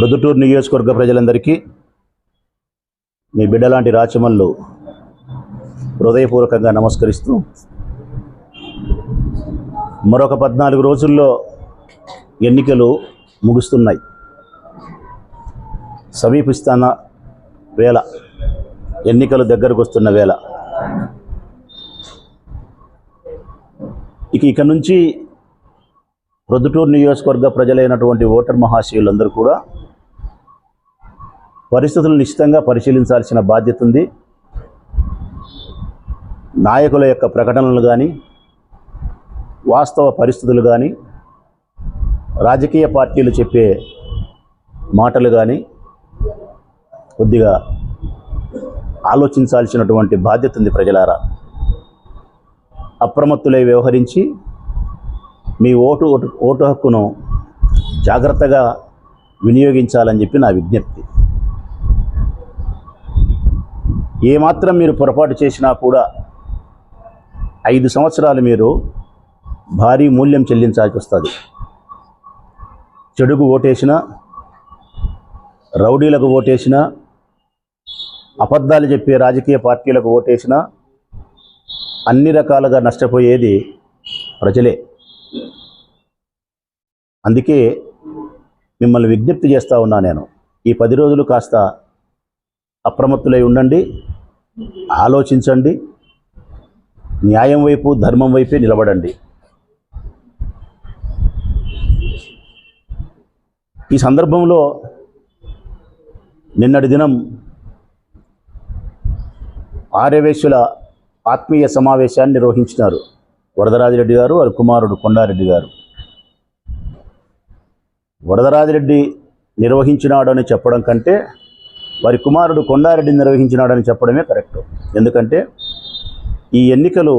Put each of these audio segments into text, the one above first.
ప్రొద్దుటూరు నియోజకవర్గ ప్రజలందరికీ మీ బిడ్డలాంటి రాచమల్లు హృదయపూర్వకంగా నమస్కరిస్తూ మరొక పద్నాలుగు రోజుల్లో ఎన్నికలు ముగుస్తున్నాయి. సమీపిస్తున్న వేళ ఎన్నికలు దగ్గరకు వస్తున్న వేళ. ఇక ఇక నుంచి ప్రొద్దుటూరు నియోజకవర్గ ప్రజలైనటువంటి ఓటర్ మహాశయులందరూ కూడా పరిస్థితులను నిశ్చితంగా పరిశీలించాల్సిన బాధ్యత ఉంది. నాయకుల యొక్క ప్రకటనలు కానీ వాస్తవ పరిస్థితులు కానీ రాజకీయ పార్టీలు చెప్పే మాటలు కానీ కొద్దిగా ఆలోచించాల్సినటువంటి బాధ్యత ఉంది ప్రజలారా. అప్రమత్తులై వ్యవహరించి మీ ఓటు ఓటు ఓటు హక్కును జాగ్రత్తగా వినియోగించాలని చెప్పి నా విజ్ఞప్తి. ఏమాత్రం మీరు పొరపాటు చేసినా కూడా ఐదు సంవత్సరాలు మీరు భారీ మూల్యం చెల్లించాల్సి వస్తుంది. చెడుకు ఓటేసిన రౌడీలకు ఓటేసిన అబద్ధాలు చెప్పే రాజకీయ పార్టీలకు ఓటేసిన అన్ని రకాలుగా నష్టపోయేది ప్రజలే. అందుకే మిమ్మల్ని విజ్ఞప్తి చేస్తూ ఉన్నా నేను. ఈ పది రోజులు కాస్త అప్రమత్తులై ఉండండి. ఆలోచించండి. న్యాయం వైపు ధర్మం వైపే నిలబడండి. ఈ సందర్భంలో నిన్నటి దినం ఆర్యవేశ్యుల ఆత్మీయ సమావేశాన్ని నిర్వహించినారు వరదరాజిరెడ్డి గారు వారి కుమారుడు కొండారెడ్డి గారు. వరదరాజిరెడ్డి నిర్వహించినాడని చెప్పడం కంటే వారి కుమారుడు కొండారెడ్డి నిర్వహించినాడని చెప్పడమే కరెక్ట్. ఎందుకంటే ఈ ఎన్నికలు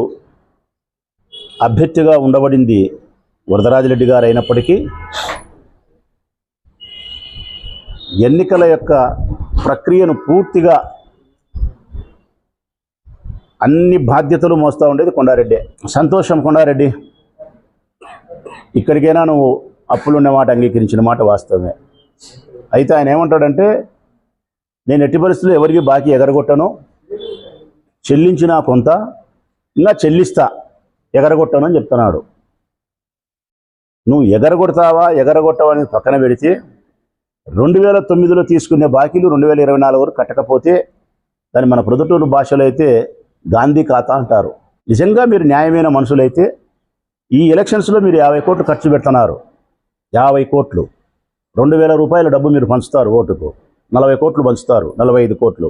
అభ్యర్థిగా ఉండబడింది వరదరాజిరెడ్డి గారు అయినప్పటికీ ఎన్నికల యొక్క ప్రక్రియను పూర్తిగా అన్ని బాధ్యతలు మోస్తూ ఉండేది కొండారెడ్డి. సంతోషం కొండారెడ్డి. ఇక్కడికైనా నువ్వు అప్పులున్న మాట అంగీకరించిన మాట వాస్తవమే. అయితే ఆయన ఏమంటాడంటే నేను ఎట్టి పరిస్థితుల్లో ఎవరికి బాకీ ఎగరగొట్టను? చెల్లించినా కొంత ఇంకా చెల్లిస్తా ఎగరగొట్టను అని చెప్తున్నాడు. నువ్వు ఎగరగొడతావా ఎగరగొట్టవని పక్కన పెడితే రెండు వేల తొమ్మిదిలో తీసుకునే బాకీలు రెండు వేల ఇరవై నాలుగు వరకు కట్టకపోతే దాన్ని మన ప్రొదటూరు భాషలో అయితే గాంధీ ఖాతా అంటారు. నిజంగా మీరు న్యాయమైన మనుషులైతే ఈ ఎలక్షన్స్లో మీరు యాభై కోట్లు ఖర్చు పెడుతున్నారు. యాభై కోట్లు. రెండు వేల రూపాయల డబ్బు మీరు పంచుతారు ఓటుకు. నలభై కోట్లు పంచుతారు. నలభై ఐదు కోట్లు.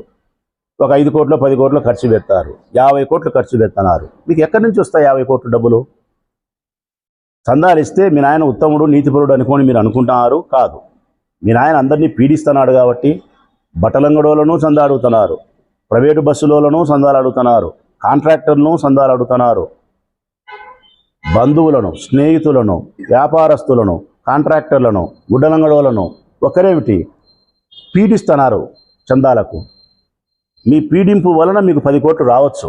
ఒక ఐదు కోట్లు పది కోట్లు ఖర్చు పెడతారు. యాభై కోట్లు ఖర్చు పెడుతున్నారు. మీకు ఎక్కడి నుంచి వస్తాయి యాభై కోట్లు డబ్బులు? చందాలు ఇస్తే మీ నాయన ఉత్తముడు నీతిపరుడు అనుకోని మీరు అనుకుంటున్నారు? కాదు. మీ నాయన అందరినీ పీడిస్తున్నాడు కాబట్టి బట్టలంగడోలను చందా అడుగుతున్నారు ప్రైవేటు బస్సులోలను చందాలు అడుగుతున్నారు కాంట్రాక్టర్లను చందాలు అడుగుతున్నారు బంధువులను స్నేహితులను వ్యాపారస్తులను కాంట్రాక్టర్లను గుడ్డలంగడోలను ఒకరేమిటి? పీడిస్తున్నారు చందాలకు. మీ పీడింపు వలన మీకు పది కోట్లు రావచ్చు.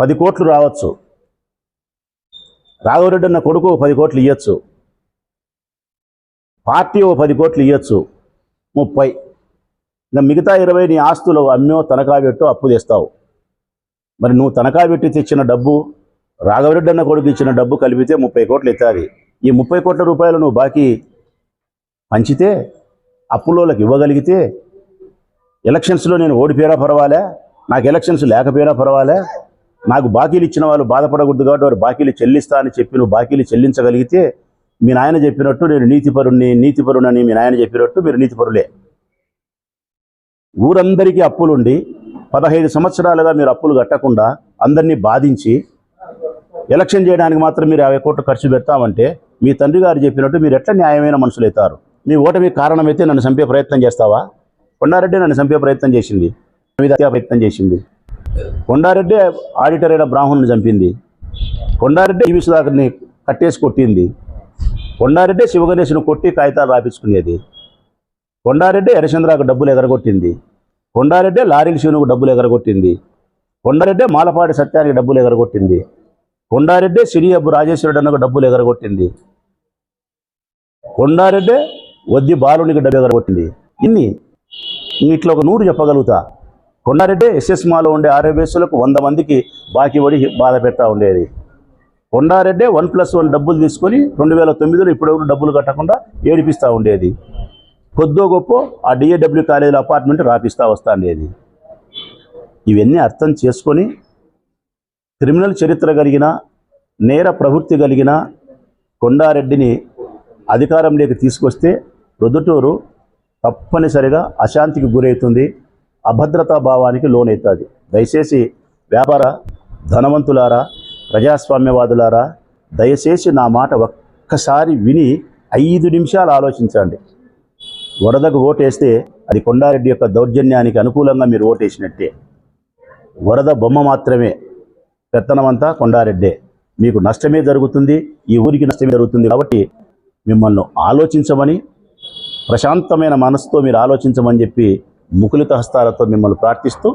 పది కోట్లు రావచ్చు. రాఘవరెడ్డి అన్న కొడుకు ఓ పది కోట్లు ఇవ్వచ్చు పార్టీ ఓ పది కోట్లు ఇవ్వచ్చు ముప్పై. ఇంకా మిగతా ఇరవై నీ ఆస్తులు అమ్మో తనఖా పెట్టు అప్పు తెస్తావు. మరి నువ్వు తనఖా పెట్టి తెచ్చిన డబ్బు రాఘవరెడ్డి అన్న కొడుకు ఇచ్చిన డబ్బు కలిపితే ముప్పై కోట్లు ఎత్తాది. ఈ ముప్పై కోట్ల రూపాయలు నువ్వు బాకీ పంచితే అప్పులోళ్ళకి ఇవ్వగలిగితే ఎలక్షన్స్లో నేను ఓడిపోయినా పర్వాలే నాకు ఎలక్షన్స్ లేకపోయినా పర్వాలే నాకు బాకీలు ఇచ్చిన వాళ్ళు బాధపడకూడదు కాబట్టి వారు బాకీలు చెల్లిస్తా అని చెప్పి నువ్వు బాకీలు చెల్లించగలిగితే మీ నాయన చెప్పినట్టు నేను నీతిపరుణ్ణి నీతిపరుణని మీ నాయన చెప్పినట్టు మీరు నీతిపరులే. ఊరందరికీ అప్పులుండి పదహైదు సంవత్సరాలుగా మీరు అప్పులు కట్టకుండా అందరినీ బాధించి ఎలక్షన్ చేయడానికి మాత్రం మీరు యాభై కోట్లు ఖర్చు పెడతామంటే మీ తండ్రి గారు చెప్పినట్టు మీరు ఎట్లా న్యాయమైన మనుషులు అవుతారు మీ ఓటమి కారణమైతే నన్ను చంపే ప్రయత్నం చేస్తావా? కొండారెడ్డి నన్ను చంపే ప్రయత్నం చేసింది. మీద ప్రయత్నం చేసింది. కొండారెడ్డి ఆడిటర్ అయిన బ్రాహ్మణ్ని చంపింది. కొండారెడ్డి ఈవి సుధాకర్ని కట్టేసి కొట్టింది. కొండారెడ్డి శివగణేశ్ను కొట్టి కాగితాలు రాపించుకునేది. కొండారెడ్డి ఎర్రచంద్రకు డబ్బులు ఎగరగొట్టింది. కొండారెడ్డి లారీల శివునికి డబ్బులు ఎగరగొట్టింది. కొండారెడ్డి మాలపాటి సత్యానికి డబ్బులు ఎగరగొట్టింది. కొండారెడ్డి సిరియబ్బు రాజేశ్వరుడు అన్నకు డబ్బులు ఎగరగొట్టింది. కొండారెడ్డి వద్ది బాలునికి డబ్బు ఎగరగొట్టింది. ఇన్ని. ఇట్లా ఒక నూరు చెప్పగలుగుతా. కొండారెడ్డి ఎస్ఎస్ మాలో ఉండే ఆర్ఎబిఎస్లకు వంద మందికి బాకీ పడి బాధ పెడతా ఉండేది. కొండారెడ్డే వన్ ప్లస్ వన్ డబ్బులు తీసుకొని రెండు వేల తొమ్మిదిలో ఇప్పటివరకు డబ్బులు కట్టకుండా ఏడిపిస్తూ ఉండేది. కొద్దో గొప్ప ఆ డిఏడబ్ల్యూ కాలేజీలో అపార్ట్మెంట్ రాపిస్తూ వస్తా ఉండేది. ఇవన్నీ అర్థం చేసుకొని క్రిమినల్ చరిత్ర కలిగిన నేర ప్రవృత్తి కలిగిన కొండారెడ్డిని అధికారంలోకి తీసుకొస్తే ప్రొద్దుటూరు తప్పనిసరిగా అశాంతికి గురవుతుంది అభద్రతా భావానికి లోనవుతుంది దయచేసి వ్యాపార ధనవంతులారా ప్రజాస్వామ్యవాదులారా దయచేసి నా మాట ఒక్కసారి విని ఐదు నిమిషాలు ఆలోచించండి. వరదకు ఓటేస్తే అది కొండారెడ్డి యొక్క దౌర్జన్యానికి అనుకూలంగా మీరు ఓటేసినట్టే. వరద బొమ్మ మాత్రమే పెత్తనమంతా కొండారెడ్డే. మీకు నష్టమే జరుగుతుంది ఈ ఊరికి నష్టమే జరుగుతుంది కాబట్టి మిమ్మల్ని ఆలోచించమని ప్రశాంతమైన మనసుతో మీరు ఆలోచించమని చెప్పి ముకులిత హస్తాలతో మిమ్మల్ని ప్రార్థిస్తూ